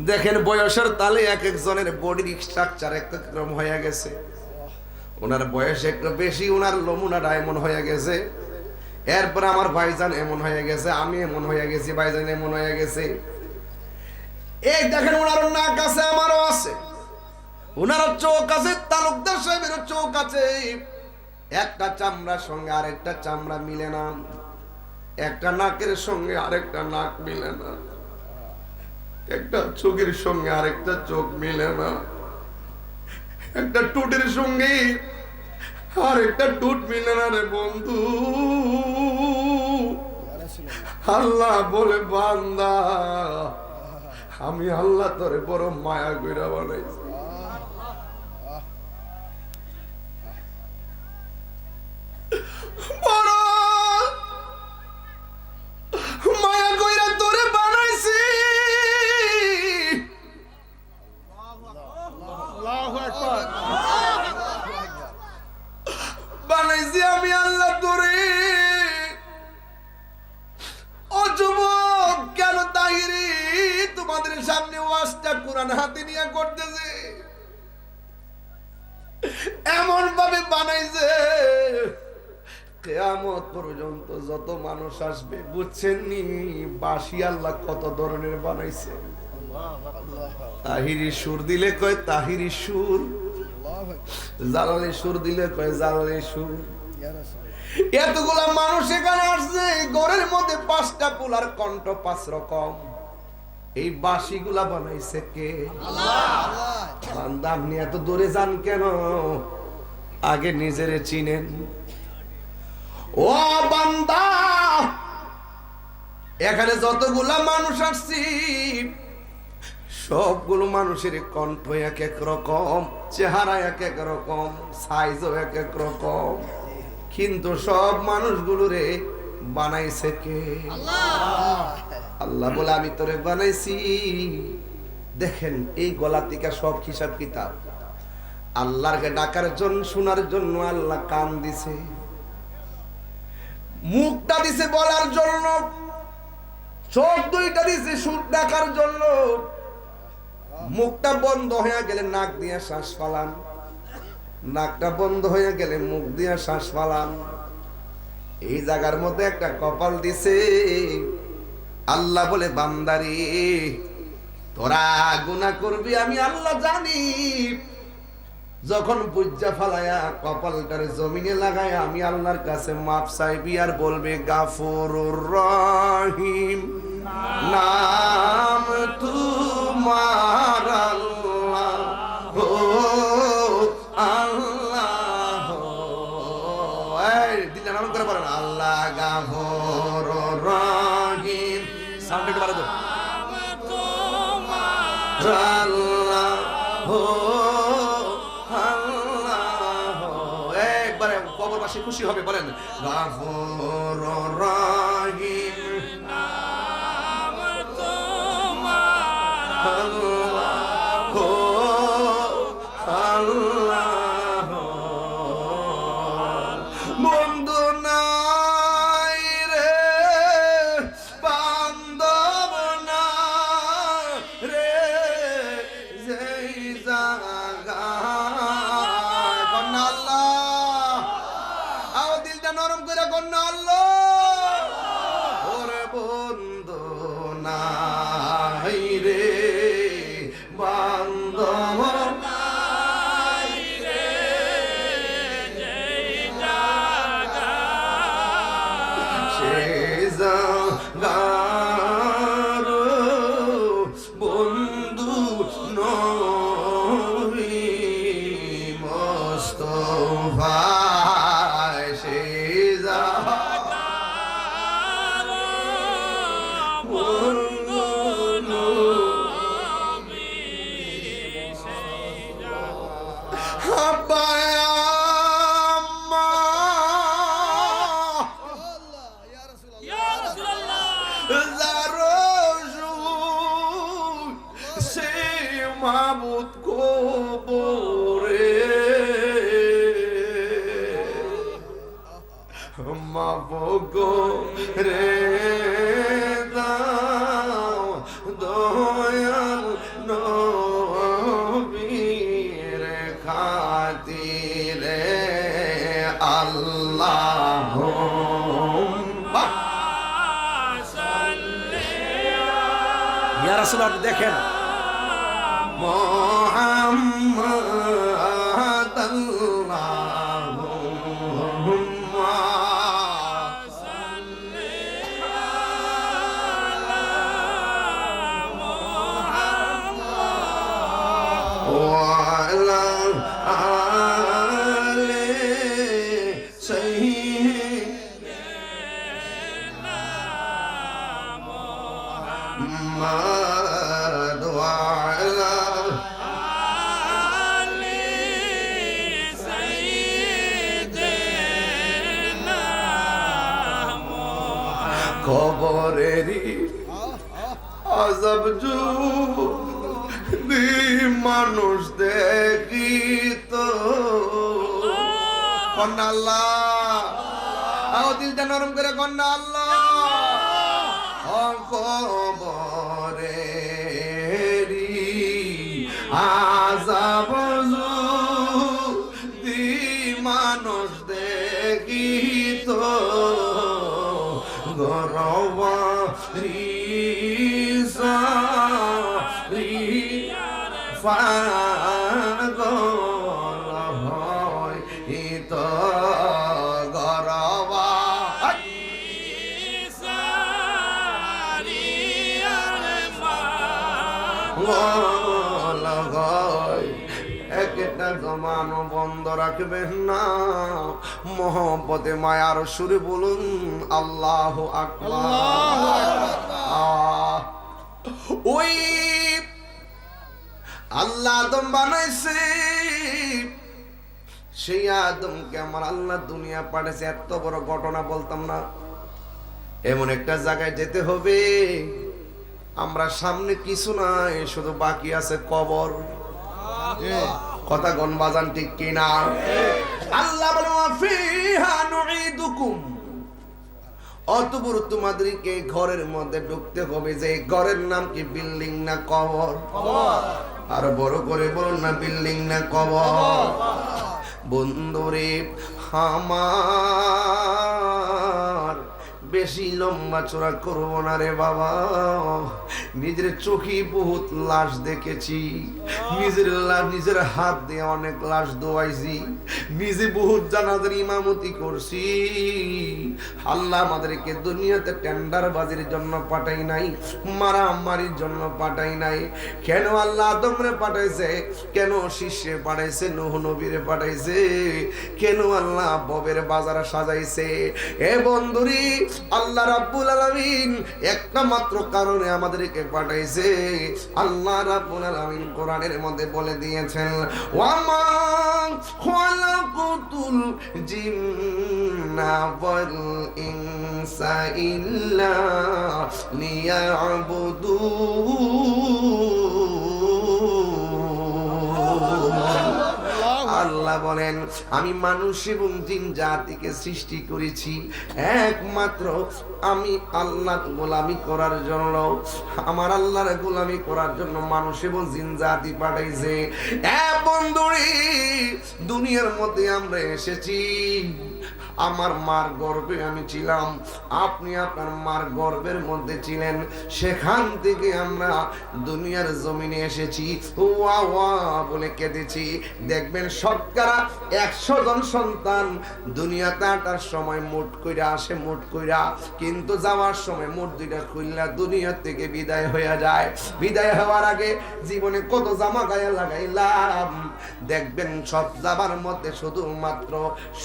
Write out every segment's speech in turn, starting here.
দেখেন বয়সের তালে এক একজনের বডির স্ট্রাকচার এক রকম হয়ে গেছে। ওনার বয়স একটু বেশি, ওনার নমুনাটা এমন হয়ে গেছে। এরপর আমার ভাইজান এমন হয়ে গেছে, আমি এমন হয়ে গেছি, ভাইজান এমন হয়ে গেছে। এই দেখেন ওনার নাক আছে, আমারও আছে। ওনার চোখ আছে, তালুকদার সাহেবের চোখ আছে। একটা চামড়ার সঙ্গে আরেকটা চামড়া মিলে না। একটা নাকের সঙ্গে আরেকটা নাক মিলে না। একটা চোখের সঙ্গে আরেকটা চোখ মিলে না। একটা টুটের সঙ্গে আর একটা টুট মিলে না রে বন্ধু। আল্লাহ বলে, বান্দা, আমি আল্লাহ তোরে বড় মায়া কইরা বানাইছি। করতেছে। এমন ভাবে বানাইছে কেয়ামত পর্যন্ত যত মানুষ আসবে বুঝছেন নি বাসি আল্লাহ কত ধরনের বানাইছে। তাহিরি সুর দিলে কয় তাহিরি সুর। জালালি সুর দিলে কয় জালালি সুর। এতগুলা মানুষ এখানে আসছে, ঘরের মধ্যে পাঁচটা পোলার কণ্ঠ পাঁচ রকম। এই বাসিগুলা বানাইছে কে? বান্দা আপনি এত দূরে যান কেন? আগে নিজেরে চিনেন। ও বান্দা এখানে যতগুলা মানুষ আসছি সবগুলো মানুষের কণ্ঠ এক এক রকম চেহারা এক এক রকম সাইজও এক এক রকম। কিন্তু সব মানুষগুলোরে বানাইছে কে? আল্লাহ। বলে আমি তোরে বানাইছি। দেখেন এই গলা থেকে সব হিসাব কিতাব। আল্লাহকে ডাকার জন্য শোনার জন্য আল্লাহ কান দিছে। মুখটা দিছে বলার জন্য। চোখ দুইটা দিছে সুর ডাকার জন্য। মুখটা বন্ধ হয়ে গেলে নাক দিয়ে শ্বাস ফালান। নাকটা বন্ধ হয়ে গেলে মুখ দিয়ে শ্বাস ফালান। এই জায়গার মধ্যে একটা কপাল দিছে। আল্লাহ বলে, বান্দারি, তোরা গুণা করবি, আমি আল্লাহ জানি। যখন বুজ্জা ফালায়া কপালটার জমিনে লাগায়, আমি আল্লাহর কাছে মাপ চাইবি আর বলবে, গাফুরুর রহিম, নাম তোমার আল্লাহ। রহিম। সাউন্ড একটু একবারে কবরবাসী খুশি হবে বলেন। গাভোর রহিম। নরম আল্লাহ اللهم يا رسول الله দেখেন محمد কবরেরই আজব যদি মানুষ দেখি তো কন্যা আল্লাহ। আও নরম করে কন্যা আল্লাহ। ও কবরেরই আজব যদি মানুষ দেখি তো গরবা lisa একটা বন্ধ রাখবেন না। মোহব্বতে মায়ার সুরে বলুন আল্লাহ আকবার। ওই আল্লাহ আদম বানাইছে। সেই আদমকে আমার আল্লাহ দুনিয়া পাঠাইছে এত বড় ঘটনা বলতাম না। এমন একটা জায়গায় যেতে হবে। আমরা সামনে কিছু নাই শুধু বাকি আছে কবর। কথা গন বাজান ঠিক কিনা? আল্লাহ বলে ফিহা নুঈদুকুম। অতবুর তোমাদেরকে ঘরের মধ্যে ঢুকতে হবে যে ঘরের নাম কি? বিল্ডিং না কবর? আর বড় করে বলুন না বিল্ডিং না কবর? বন্ধুরে আমার বেশি লম্বা চোরা করব না রে বাবা। নিজের চোখে বহুত লাশ দেখেছি। নিজের নিজের হাত দিয়ে অনেক লাশ দোয়াইছি নিজে বহুত জানাজার ইমামতি করছি। আল্লাহ আমাদেরকে দুনিয়াতে টেন্ডার বাজির জন্য পাঠাই নাই, মারামারির জন্য পাঠাই নাই। কেন আল্লাহ আদমরে পাঠাইছে? কেন শিষ্যে পাঠাইছে? নুহ নবীরে পাঠাইছে। কেন আল্লাহ ববের বাজার সাজাইছে? এ বন্ধুরি, আল্লাহ রাব্বুল আলামিন একটা মাত্র কারণে আমাদেরকে পাঠাইছে। আল্লাহ রাব্বুল আলামিন কোরআনের মধ্যে বলে দিয়েছেন ওয়ামা ইনসা ইল্লা লিয়াবুদুন আল্লাহ বলেন, আমি মানুষ এবং জিন জাতিকে সৃষ্টি করেছি। একমাত্র আমি আল্লাহ গোলামি করার জন্য, আমার আল্লাহর গোলামি করার জন্য মানুষ এবং জিন জাতি পাঠাইছে। বন্ধুরি, দুনিয়ার মধ্যে আমরা এসেছি। আমার মার গর্বে আমি ছিলাম। আপনি আপনার মার গর্বের মধ্যে ছিলেন। সেখান থেকে আমরা দুনিয়ার জমিনে এসেছি। ওয়া ওয়া বলে কেঁদেছি। দেখবেন শতকরা একশো জন সন্তান দুনিয়াতে আটার সময় মোট কইরা আসে, মোট কইরা। কিন্তু যাওয়ার সময় মোট দুইটা খুললা দুনিয়া থেকে বিদায় হয়ে যায়। বিদায় হওয়ার আগে জীবনে কত জামা গায়ে লাগাইলাম। দেখবেন সব যাবার মধ্যে শুধুমাত্র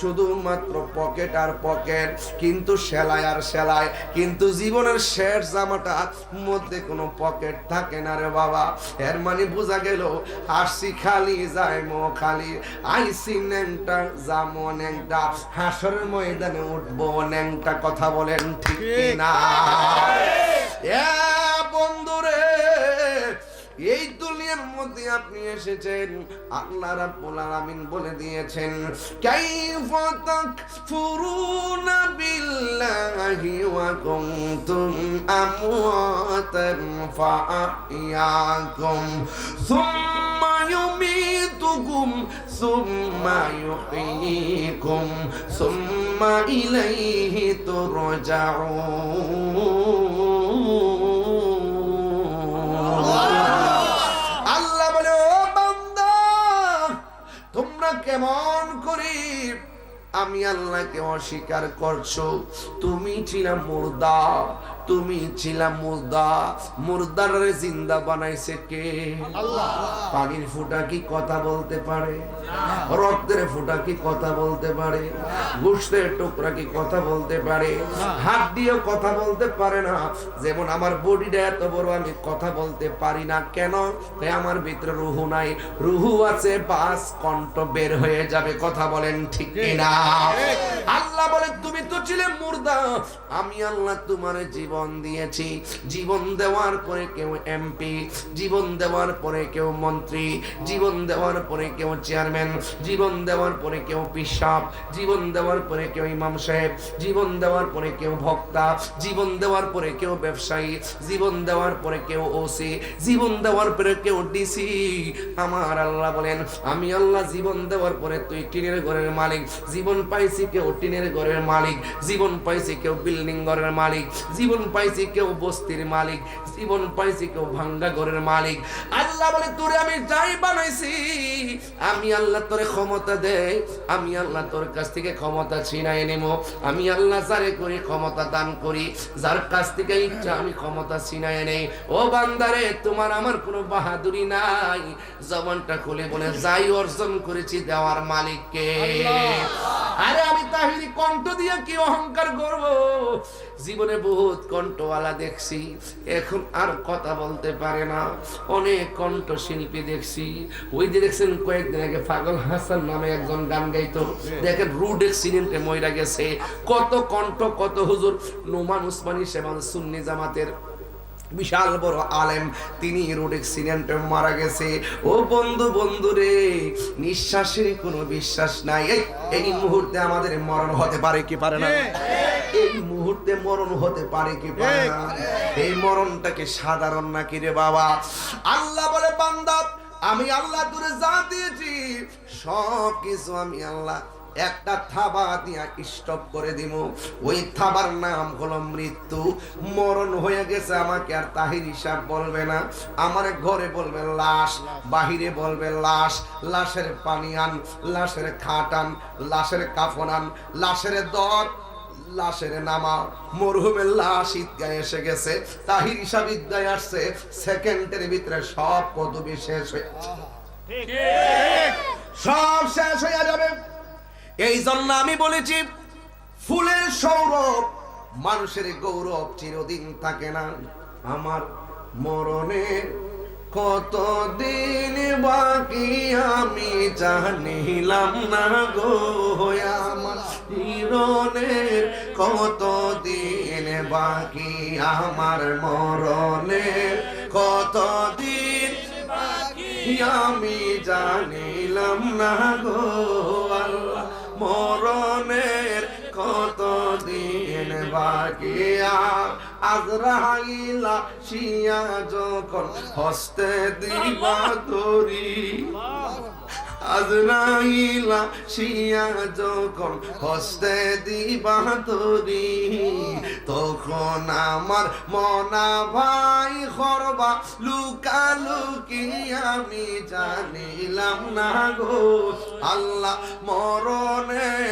শুধুমাত্র পকেট আর পকেট কিন্তু সেলাই আর সেলাই কিন্তু জীবনের শেষ জামাটা মধ্যে কোনো পকেট থাকে না রে বাবা। এর মানে বোঝা গেল আসছি খালি যায় মো খালি। আইসি ন্যাংটা জামো ন্যাংটা হাসরের ময়দানে উঠবো ন্যাংটা কথা বলেন ঠিক না এ মধ্যে আপনি এসেছেন। আল্লাহ রাব্বুল আলামিন বলে দিয়েছেন, কাইফা তাকফুরুনা বিল্লাহি ওয়া কুনতুম আমওয়াতান ফাআহইয়াকুম, সুম্মা ইউমীতুকুম, সুম্মা ইউহয়ীকুম সুম্মা ইলাইহি তুরজাউন। কেমন করি আমি আল্লাহকে অস্বীকার করছ। তুমি ছিলাম মুর্দা। তুমি ছিলাম মুর্দা, মুর্দার জিন্দা বানাইছে কে? পানির ফুটা কি কথা বলতে পারে? রক্তের ফুটা কি কথা বলতে পারে? গোষ্ঠের টুকরা কি কথা বলতে পারে? হাত দিয়েও কথা বলতে পারে না। যেমন আমার বডিটা এত বড়, আমি কথা বলতে পারি না। কেন? আমার ভিতরে রুহু নাই। রুহু আছে, বাস, কণ্ঠ বের হয়ে যাবে। কথা বলেন ঠিক না আল্লাহ বলে, তুমি তো ছিলে মুর্দা। আমি আল্লাহ তোমার জীবন দিয়েছি জীবন দেওয়ার পরে কেউ এমপি জীবন দেওয়ার পরে কেউ মন্ত্রী জীবন দেওয়ার পরে কেউ চেয়ারম্যান জীবন দেওয়ার পরে কেউ পিসাব জীবন দেওয়ার পরে কেউ ইমাম সাহেব জীবন দেওয়ার পরে কেউ ভক্তা জীবন দেওয়ার পরে কেউ ব্যবসায়ী জীবন দেওয়ার পরে কেউ ওসি জীবন দেওয়ার পরে কেউ ডিসি আমার আল্লাহ বলেন আমি আল্লাহ জীবন দেওয়ার পরে তুই টিনের ঘরের মালিক জীবন পাইছি কেউ টিনের ঘরের মালিক জীবন পাইছি কেউ বিল্ডিং ঘরের মালিক জীবন পাইছি কেউ বস্তির মালিক, জীবন পাইছি কেউ ভাঙ্গা ঘরের মালিক। আল্লাহ বলে, তোরে আমি যাই বানাইছি। আমি আল্লাহ তোরে ক্ষমতা দেই আমি আল্লাহ তোর কাছ থেকে ক্ষমতা ছিনাই নেব। আমি আল্লাহ যারে করি ক্ষমতা দান করি যার কাছ থেকে ইচ্ছা আমি ক্ষমতা ছিনাই নেই। ও বান্দারে তোমার আমার কোনো বাহাদুরি নাই। জবানটা খুলে বলে যাই অর্জন করেছি দেওয়ার মালিককে। আরে আমি তাহিরি কণ্ঠ দিয়ে কি অহংকার করব? জীবনে বহুত কণ্ঠওয়ালা দেখছি এখন আর কথা বলতে পারে না। অনেক কণ্ঠ শিল্পী দেখছি। ওই যে দেখছেন কয়েকদিন আগে পাগল হাসান নামে একজন গান গাইতো। দেখেন রুড অ্যাক্সিডেন্টে মইরা গেছে। কত কণ্ঠ, কত হুজুর। নোমান উসমানী সেমান সুন্নি জামাতের বিশাল বড় আলেম, তিনি রোড অ্যাক্সিডেন্টে মারা গেছে। ও বন্ধু বন্ধু রে, নিঃশ্বাসের কোনো বিশ্বাস নাই। এই এই মুহূর্তে আমাদের মরণ হতে পারে কি পারে না? এই মুহূর্তে মরণ হতে পারে কি পারে না? এই মরণটাকে সাধারণ নাকি রে বাবা? আল্লাহ বলে, বান্দা আমি আল্লাহ তোরে যা দিয়েছি। সব কিছু আমি আল্লাহ একটা থাবা দিয়া স্টপ করে দিব ওই থাবার নাম হলো মৃত্যু। মরণ হয়ে গেছে আমাকে আর তাহির হিসাব বলবে না। আমার ঘরে বলবে লাশ, বাহিরে বলবে লাশ। লাশের পানি আন, লাশের খাট আন, লাশের কাফন আন, লাশের দর লাশের নামা মরহুমের লাশ ঈদগায় এসে গেছে তাহির হিসাব ঈদগায় আসছে সেকেন্ডের ভিতরে সব পদবি শেষ হয়ে সব শেষ হয়ে যাবে। এই জন্য আমি বলেছি ফুলের সৌরভ মানুষের গৌরব চিরদিন থাকে না। আমার মরণে কত দিন বাকি আমি জানিলাম না গো আমার কত দিন বাকি আমার মরণের কত দিন আমি জানিলাম না গো আল্লাহ মরণের কত দিন বাকি আজরাইলা শিয়া যখন হস্তে দিবা তরি, আজরাইলা শিয়া যখন হস্তে দিবা তরি, তখন আমার মনা ভাই খরবা লুকা লুকি আমি জানিলাম না গো, আল্লাহ মরণের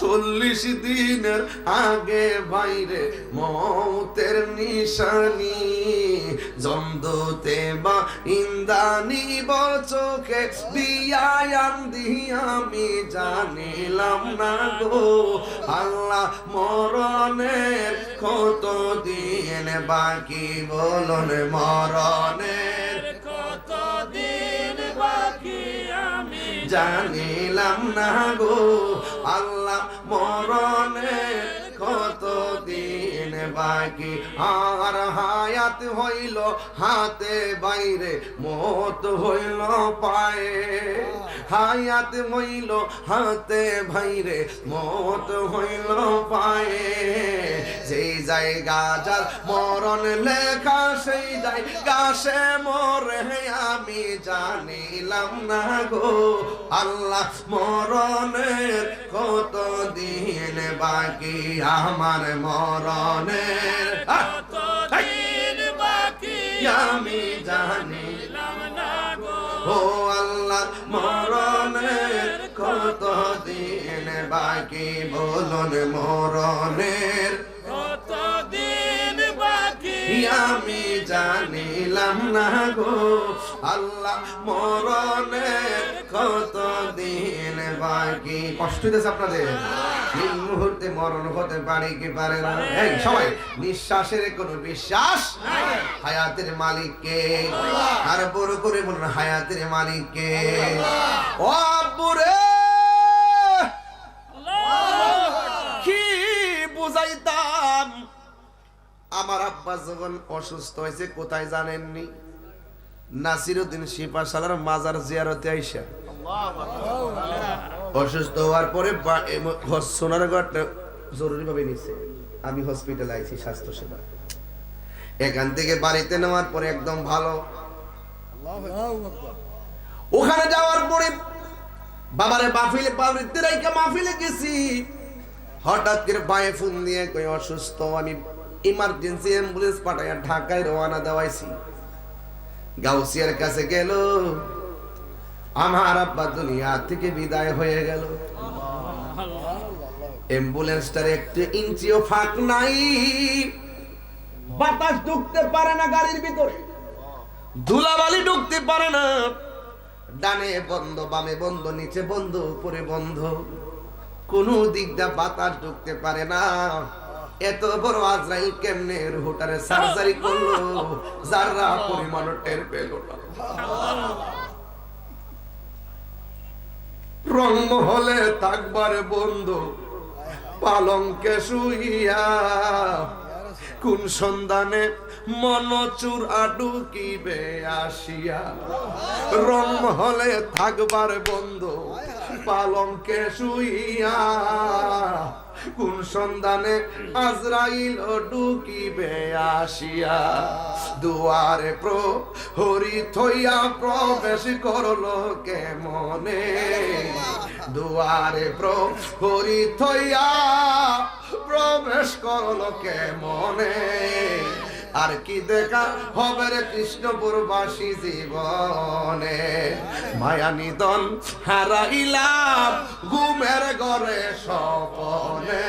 চল্লিশ দিনের আগে বাইরে মৌতের নিশানি। জমদুতে বা ইন্দানি চোখে বিয়ায়ান দিয়া আমি জানিলাম না গো। আল্লাহ মরণের কত দিন বাকি বলুন মরণের। কতদিন বাকি আমি জানিলাম না গো। আল্লাহ মরণে কত দিন বাকি। আর হায়াত হইল হাতে বাইরে, মত হইল পায়ে। হায়াত হইল হাতে বাইরে, মত হইল পায়ে। যেই জায়গা যার মরণ লেখা, সেই জায়গা সে মরে, আমি জানিলাম না গো। আল্লাহ মরণের কত দিন বাকি? আমার মরণের বাকি আমি জানিলাম না গো। ও আল্লাহ মরণের কত দিন বাকি? বলুন মরণের আমি জানিলাম না গো আল্লাহ মরণের কত দিন বাকি? কষ্ট দিয়েছে আপনাদের? এই মুহূর্তে মরণ হতে পারে কি পারে না? এই সবাই নিঃশ্বাসের কোনো বিশ্বাস হায়াতের মালিককে আর বড় করে বলুন হায়াতের মালিককে। ও আব্বুরে! আমার আব্বা যখন অসুস্থ হয়েছে, কোথায় জানেননি? নাসিরুদ্দিন শিপাশালার মাজার জিয়ারতে আইসা। অসুস্থ হওয়ার পরে এম- হস- জরুরি ভাবে নিছে। আমি হসপিটালে আইছি স্বাস্থ্য সেবা এখান থেকে বাড়িতে নেওয়ার পরে একদম ভালো। ওখানে যাওয়ার পরে বাবারে মাহফিলে পাবলিতে রাইকা মাহফিলে গেছি। হঠাৎ করে বায়ে ফোন দিয়ে কই অসুস্থ, আমি ইমার্জেন্সি অ্যাম্বুলেন্স পাঠাইয়া ঢাকায় রওনা দেওয়াইছি। গাউসিয়ার কাছে গেল। আমার আব্বা দুনিয়া থেকে বিদায় হয়ে গেল। অ্যাম্বুলেন্সটার একটু ইঞ্চিও ফাঁক নাই। বাতাস ঢুকতে পারে না গাড়ির ভিতরে। ধুলাবালি ঢুকতে পারে না। ডানে বন্ধ, বামে বন্ধ, নিচে বন্ধ, উপরে বন্ধ। কোনো দিক দিয়ে বাতাস ঢুকতে পারে না। এত বড় আজরাইল কেমনে রুহুটারে সার্জারি করল? যারা পরিমাণ টের পেল না। রংমহলে থাকবার বন্ধু পালঙ্কে শুইয়া কোন সন্ধানে মনচুর আডুকিবে আসিয়া। রং হলে থাকবার বন্ধ পালঙ্কে শুইয়া কোন সন্ধানে আজরাইল ও ডুকিবে আসিয়া। দুয়ারে প্র হরি থইয়া প্রবেশ করল কেমনে? দুয়ারে প্র হরি থইয়া প্রবেশ করল কেমনে? আর কি দেখা হবে রে কৃষ্ণপুরবাসী জীবনে? মায়া নিদন হারাইলাম ঘুমের ঘরে সপনে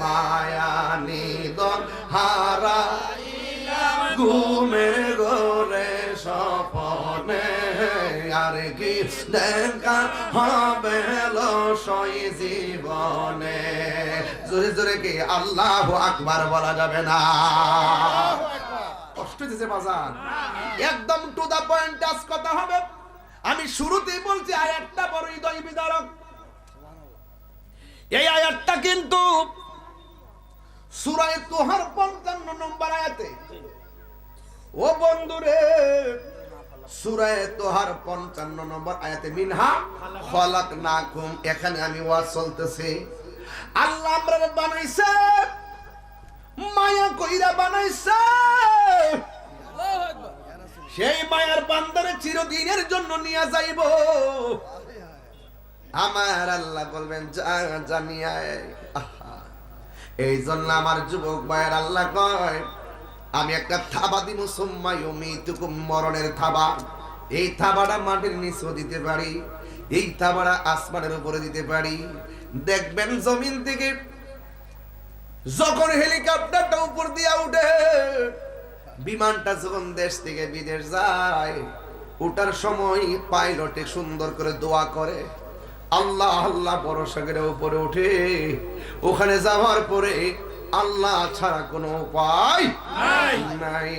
মায়া নিদন হারা ঘুমের আর কি দেখা হবে জীবনে? জোরে জোরে কি আল্লাহ আকবার বলা যাবে না? কষ্ট দিছে বাজার একদম টু দা পয়েন্ট কথা হবে। আমি শুরুতেই বলছি, আয়াতটা বড় হৃদয় বিদারক। এই আয়াতটা কিন্তু সুরায় তোহার পঞ্চান্ন নম্বর আয়াতে। ও বন্ধুরে সুরায় তোহার পঞ্চান্ন নম্বর আয়াতে মিনহা খলাক নাকুম এখানে আমি ওয়াজ চলতেছে। আল্লাহ আমরা বানাইছে মায়া কইরা বানাইছে। সেই মায়ার বান্দারে চিরদিনের জন্য নিয়ে যাইব। আমার আল্লাহ বলবেন জানিয়ায় এই জন্য আমার যুবক ভাইয়ের আল্লাহ কয় আমি একটা থাবা দিব সুম্মায়ুমিতুকুম মরণের থাবা। এই থাবাটা মাটির নিচেও দিতে পারি, এই থাবাটা আসমানের উপরে দিতে পারি। দেখবেন জমিন থেকে যখন হেলিকপ্টারটা উপর দিয়ে উঠে, বিমানটা যখন দেশ থেকে বিদেশ যায় ওটার সময় পাইলটে সুন্দর করে দোয়া করে, আল্লাহ আল্লাহ, বড় করে উপরে উঠে, ওখানে যাওয়ার পরে আল্লাহ ছাড়া কোনো উপায় নাই।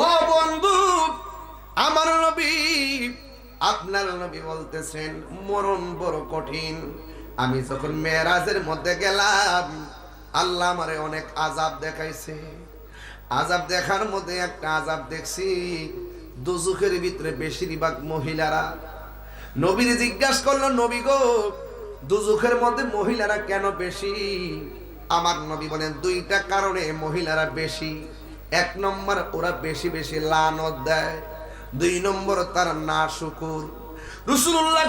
ও বন্ধু আমার নবী আপনার নবী বলতেছেন মরণ বড় কঠিন। আমি যখন মেয়েরাজের মধ্যে গেলাম আল্লাহ আমারে অনেক আজাব দেখাইছে। আজাব দেখার মধ্যে একটা আজাব দেখছি দুজুখের ভিতরে বেশিরভাগ মহিলারা। নবীর জিজ্ঞাসা করল নবী গো দুজুখের মধ্যে মহিলারা কেন বেশি? আমার নবী বলেন, দুইটা কারণে মহিলারা বেশি। এক নম্বর, ওরা বেশি বেশি লানত দেয়। দুই নম্বর, তার না শুকুর রসুল্লাহ